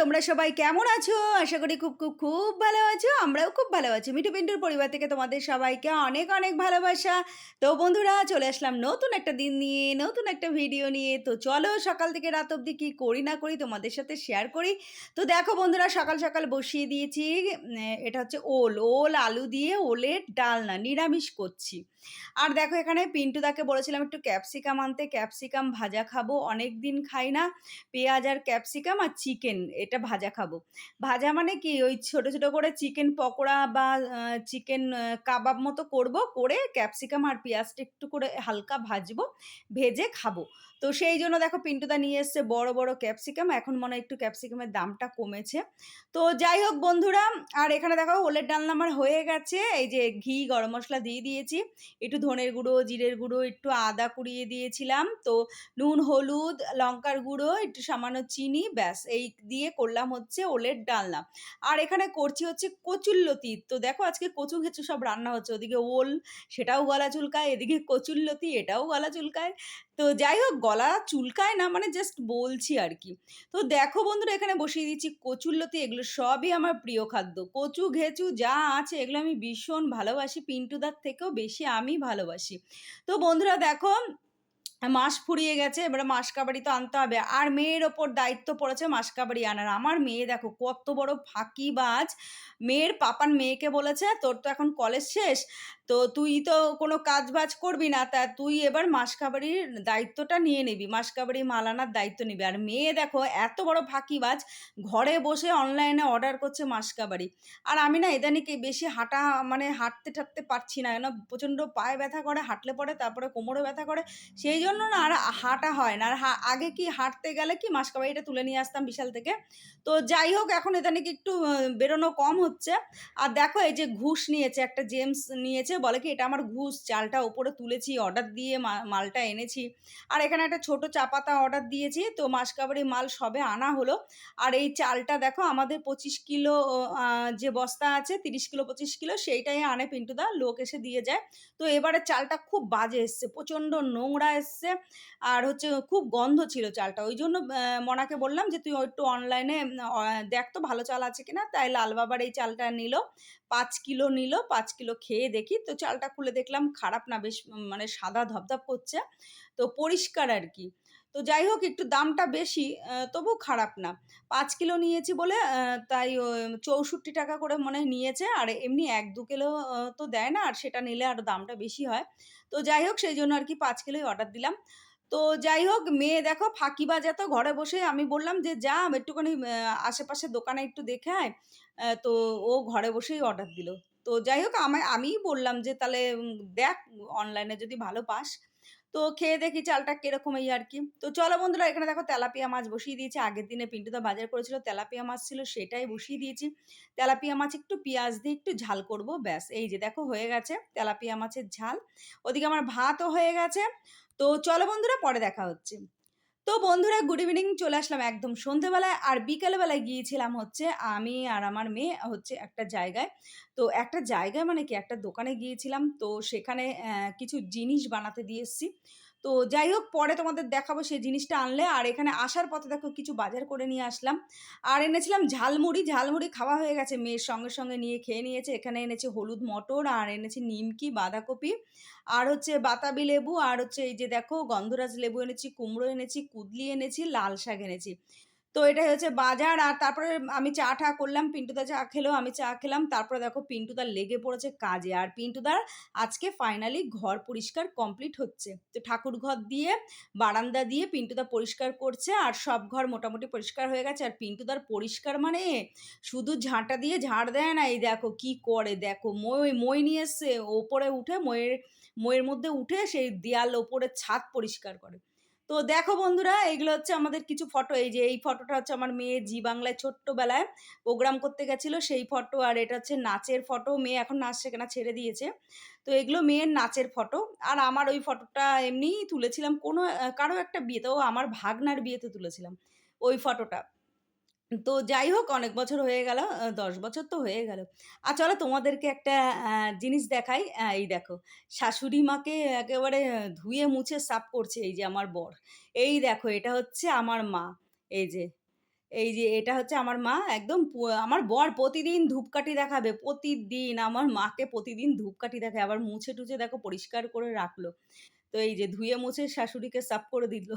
তোমরা সবাই কেমন আছো? আশা করি খুব খুব খুব ভালো আছো। আমরাও খুব ভালো আছি। মিঠু পিন্টুর পরিবার থেকে তোমাদের সবাইকে অনেক অনেক ভালোবাসা। তো বন্ধুরা, চলে আসলাম নতুন একটা দিন নিয়ে, নতুন একটা ভিডিও নিয়ে। তো চলো সকাল থেকে রাত অবধি কী করি না করি তোমাদের সাথে শেয়ার করি। তো দেখো বন্ধুরা, সকাল সকাল বসিয়ে দিয়েছি। এটা হচ্ছে ওল। ওল, আলু দিয়ে ওলের ডালনা নিরামিষ করছি। আর দেখো এখানে পিন্টুদাকে বলেছিলাম একটু ক্যাপসিকাম আনতে। ক্যাপসিকাম ভাজা খাব অনেক দিন খাই না। পেঁয়াজ আর ক্যাপসিকাম আর চিকেন এটা ভাজা খাব। ভাজা মানে কি? ওই ছোট ছোট করে চিকেন পকোড়া বা চিকেন কাবাব মতো করব, করে ক্যাপসিকাম আর পেঁয়াজটা একটু করে হালকা ভাজবো, ভেজে খাব। তো সেই জন্য দেখো পিন্টুদা নিয়ে এসছে বড় বড় ক্যাপসিকাম এখন মনে হয় একটু ক্যাপসিকামের দামটা কমেছে। তো যাই হোক বন্ধুরা, আর এখানে দেখো ওলের ডালনা আমার হয়ে গেছে, এই যে ঘি, গরম মশলা দিয়ে দিয়েছি, একটু ধনের গুঁড়ো, জিরের গুঁড়ো, একটু আদা কুড়িয়ে দিয়েছিলাম, তো নুন, হলুদ, লঙ্কার গুঁড়ো, একটু সামান্য চিনি, ব্যাস, এই দিয়ে করলাম হচ্ছে ওলের ডালনা। আর এখানে করছি হচ্ছে কচুল্লতি তো দেখো আজকে কচু ঘেঁচু সব রান্না হচ্ছে। ওদিকে ওল, সেটাও গলা চুলকায়। এদিকে কচুল্লতি এটাও গলা চুলকায়। তো যাই হোক, গলা চুলকায় না মানে জাস্ট বলছি আর কি। তো দেখো বন্ধুরা, এখানে বসিয়ে দিচ্ছি কচুল্লতি এগুলো সবই আমার প্রিয় খাদ্য। কচু ঘেঁচু যা আছে, এগুলো আমি ভীষণ ভালোবাসি। পিন্টুদার থেকেও বেশি আমি ভালোবাসি। তো বন্ধুরা, দেখো মাস ফুরিয়ে গেছে, এবারে মাসকাবাড়ি তো আনতে হবে। আর মেয়ের ওপর দায়িত্ব পড়েছে মাসকাবাড়ি আনার। আমার মেয়ে দেখো, কত বড় ফাঁকিবাজ। মেয়ের পাপান মেয়েকে বলেছে, তোর তো এখন কলেজ শেষ তো তুই তো কোনো কাজ বাজ করবি না, তা তুই এবার মাসকাবাড়ির দায়িত্বটা নিয়ে নিবি, মাসকাবাড়ি মাল আনার দায়িত্ব নিবি। আর মেয়ে দেখো, এত বড় ফাঁকিবাজ, ঘরে বসে অনলাইনে অর্ডার করছে মাসকাবাড়ি। আর আমি না এদানিকে বেশি হাঁটা মানে হাঁটতে ঠাটতে পারছি না, কেন প্রচণ্ড পায়ে ব্যথা করে, হাঁটলে পরে তারপরে কোমরে ব্যথা করে। সেই জন্য না আর হাঁটা হয় না। আর আগে কি হাঁটতে গেলে কি মাসকাবাড়িটা তুলে নিয়ে আসতাম বিশাল থেকে? তো যাই হোক, এখন এদানিকে একটু বেরোনো কম হচ্ছে। আর দেখো এই যে ঘুষ নিয়েছে, একটা জেমস নিয়েছে বলে কি, এটা আমার ঘুষ, চালটা ওপরে তুলেছি অর্ডার দিয়ে মালটা এনেছি। আর এখানে একটা ছোট চা পাতা অর্ডার দিয়েছি, তো মাসকাবাড়ি মাল সবে আনা হলো। আর এই চালটা দেখো, আমাদের পঁচিশ কিলো যে বস্তা আছে, তিরিশ কিলো, পঁচিশ কিলো, সেইটাই আনে পিন্টুদা, লোক এসে দিয়ে যায়। তো এবারে চালটা খুব বাজে এসছে, প্রচণ্ড নোংরা এসছে, আর হচ্ছে খুব গন্ধ ছিল চালটা। ওই জন্য মনাকে বললাম যে, তুই একটু অনলাইনে দেখ তো ভালো চাল আছে কিনা? তাই লালবাবার এই চালটা নিল, পাঁচ কিলো নিল, পাঁচ কিলো খেয়ে দেখি তো চালটা খুলে দেখলাম, খারাপ না, বেশ মানে সাদা ধপধপ করছে, তো পরিষ্কার আর কি। তো যাই হোক, একটু দামটা বেশি তবু খারাপ না। পাঁচ কিলো নিয়েছি বলে তাই চৌষট্টি টাকা করে মনে নিয়েছে, আর এমনি এক দু কিলো তো দেয় না, আর সেটা নিলে আর দামটা বেশি হয়। তো যাই হোক, সেই জন্য আর কি পাঁচ কিলোই অর্ডার দিলাম। তো যাই হোক, মেয়ে দেখো ফাঁকিবাজ এত ঘরে বসে আমি বললাম যে, যা একটুখানি আশেপাশে দোকানে একটু দেখে আয়। তো ও ঘরে বসেই অর্ডার দিল। তো যাই হোক, আমায়, আমিই বললাম যে, তাহলে দেখ অনলাইনে যদি ভালো পাস। তো খেয়ে দেখি চালটা কীরকম এই আর কি তো চলো বন্ধুরা, এখানে দেখো তেলাপিয়া মাছ বসিয়ে দিয়েছি। আগের দিনে পিন্টুদা বাজার করেছিল, তেলাপিয়া মাছ ছিল, সেটাই বসিয়ে দিয়েছি। তেলাপিয়া মাছ একটু পেঁয়াজ দিয়ে একটু ঝাল করব, ব্যাস। এই যে দেখো, হয়ে গেছে তেলাপিয়া মাছের ঝাল। ওদিকে আমার ভাতও হয়ে গেছে। তো চলো বন্ধুরা, পরে দেখা হচ্ছে। তো বন্ধুরা গুড ইভিনিং চলে আসলাম একদম সন্ধেবেলায়। আর বিকেলবেলায় গিয়েছিলাম হচ্ছে আমি আর আমার মেয়ে হচ্ছে একটা জায়গায়। তো একটা জায়গায় মানে কি? একটা দোকানে গিয়েছিলাম। তো সেখানে কিছু জিনিস বানাতে দিয়ে এসেছি। তো যাই হোক, পরে তোমাদের দেখাবো সেই জিনিসটা আনলে। আর এখানে আসার পথে দেখো কিছু বাজার করে নিয়ে আসলাম। আর এনেছিলাম ঝালমুড়ি। ঝালমুড়ি খাওয়া হয়ে গেছে। মেয়ের সঙ্গে সঙ্গে নিয়ে খেয়ে নিয়েছে। এখানে এনেছি হলুদ মটর, আর এনেছি নিমকি, বাঁধাকপি, আর হচ্ছে বাতাবি লেবু, আর হচ্ছে এই যে দেখো গন্ধরাজ লেবু এনেছি, কুমড়ো এনেছি, কুদলি এনেছি, লাল শাক এনেছি। তো এটাই হচ্ছে বাজার। আর তারপরে আমি চা টা করলাম, পিন্টুদা চা খেলো, আমি চা খেলাম। তারপরে দেখো পিন্টুদার লেগে পড়েছে কাজে। আর পিন্টুদার আজকে ফাইনালি ঘর পরিষ্কার কমপ্লিট হচ্ছে। তো ঠাকুর ঘর দিয়ে, বারান্দা দিয়ে পিন্টুদা পরিষ্কার করছে। আর সব ঘর মোটামুটি পরিষ্কার হয়ে গেছে। আর পিন্টুদার পরিষ্কার মানে শুধু ঝাঁটা দিয়ে ঝাড় দেয় না, এই দেখো কি করে? দেখো মই মই নিয়ে এসছে, ওপরে উঠে, ময়ের ময়ের মধ্যে উঠে সেই দেয়াল ওপরে ছাদ পরিষ্কার করে। তো দেখো বন্ধুরা, এগুলো হচ্ছে আমাদের কিছু ফটো এই যে, এই ফটোটা হচ্ছে আমার মেয়ে জি বাংলায় ছোট্টবেলায় প্রোগ্রাম করতে গেছিল। সেই ফটো আর এটা হচ্ছে নাচের ফটো মেয়ে এখন নাচ শেখে না, ছেড়ে দিয়েছে। তো এগুলো মেয়ের নাচের ফটো আর আমার ওই ফটোটা এমনিই তুলেছিলাম কোনো, কারও একটা বিয়েতে, ও আমার ভাগনার বিয়েতে তুলেছিলাম ওই ফটোটা তো যাই হোক অনেক বছর হয়ে গেল। দশ বছর তো হয়ে গেল। আর চলো তোমাদেরকে একটা জিনিস দেখাই। এই দেখো শাশুড়ি মাকে একেবারে ধুয়ে মুছে সাফ করছে এই যে আমার বর। এই দেখো এটা হচ্ছে আমার মা। এই যে, এই যে এটা হচ্ছে আমার মা একদম আমার বর প্রতিদিন ধূপকাঠি দেখাবে। প্রতিদিন আমার মাকে প্রতিদিন ধূপকাঠি দেখায়। আবার মুছে-টুছে দেখো পরিষ্কার করে রাখল। তো এই যে ধুয়ে মুছে শাশুড়িকে সাফ করে দিল।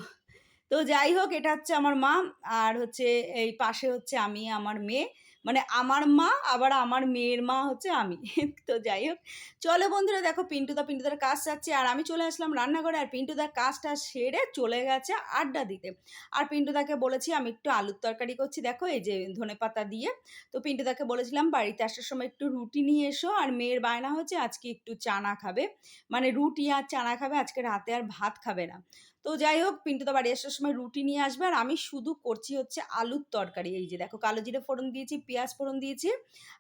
তো যাই হোক এটা হচ্ছে আমার মা। আর হচ্ছে এই পাশে হচ্ছে আমি, আমার মেয়ে। মানে আমার মা আবার আমার মেয়ের মা হচ্ছে আমি। তো যাই হোক চলো বন্ধুরা দেখো পিন্টুদা, পিন্টুদার কাজ সারছে আর আমি চলে আসলাম রান্নাঘরে আর পিন্টুদা কাজ-টাজ সেরে চলে গেছে আড্ডা দিতে। আর পিন্টুদাকে বলেছি আমি একটু আলুর তরকারি করছি দেখো এই যে ধনেপাতা দিয়ে। তো পিন্টুদাকে বলেছিলাম বাড়িতে আসার সময় একটু রুটি নিয়ে এসো আর মেয়ের বায়না হচ্ছে আজকে একটু চানা খাবে। মানে রুটি আর চানা খাবে আজকে রাতে আর ভাত খাবে না। তো যাই হোক পিন্টুদা বাড়ি আসার সময় রুটি নিয়ে আসবে আর আমি শুধু করছি হচ্ছে আলুর তরকারি। এই যে দেখো কালো জিরে ফোড়ন দিয়েছি, পেঁয়াজ ফোড়ন দিয়েছি।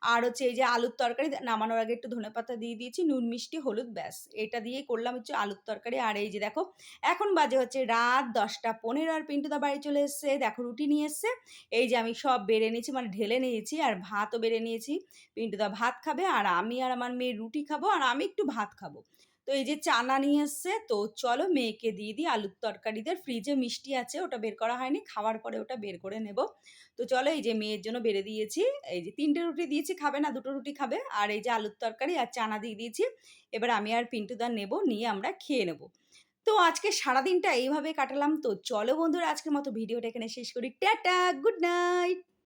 আর হচ্ছে এই যে আলুর তরকারি নামানোর আগে একটু ধনেপাতা দিয়ে দিয়েছি, নুন, মিষ্টি, হলুদ ব্যাস। এটা দিয়েই করলাম হচ্ছে আলুর তরকারি। আর এই যে দেখো এখন বাজে হচ্ছে রাত ১০টা ১৫ আর পিন্টুদা বাড়ি চলে এসছে। দেখো রুটি নিয়ে এসছে। এই যে আমি সব বেড়ে নিয়েছি মানে ঢেলে নিয়েছি আর ভাতও বেড়ে নিয়েছি। পিন্টুদা ভাত খাবে আর আমি আর আমার মেয়ে রুটি খাব আর আমি একটু ভাত খাব। তো এই যে চানা নিয়ে এসছে তো চলো মেয়েকে দিয়ে দিই আলুর তরকারিতে। ফ্রিজে মিষ্টি আছে ওটা বের করা হয়নি। খাওয়ার পরে ওটা বের করে নেব। তো চলো এই যে মেয়ের জন্য বেড়ে দিয়েছি। এই যে তিনটে রুটি দিয়েছি খাবে না দুটো রুটি খাবে। আর এই যে আলুর তরকারি আর চানা দিয়ে দিয়েছি। এবার আমি আর পিন্টুদা নেব, নিয়ে আমরা খেয়ে নেব। তো আজকে সারাদিনটা এইভাবে কাটালাম। তো চলো বন্ধুরা আজকের মতো ভিডিওটা এখানে শেষ করি। Tata, good night.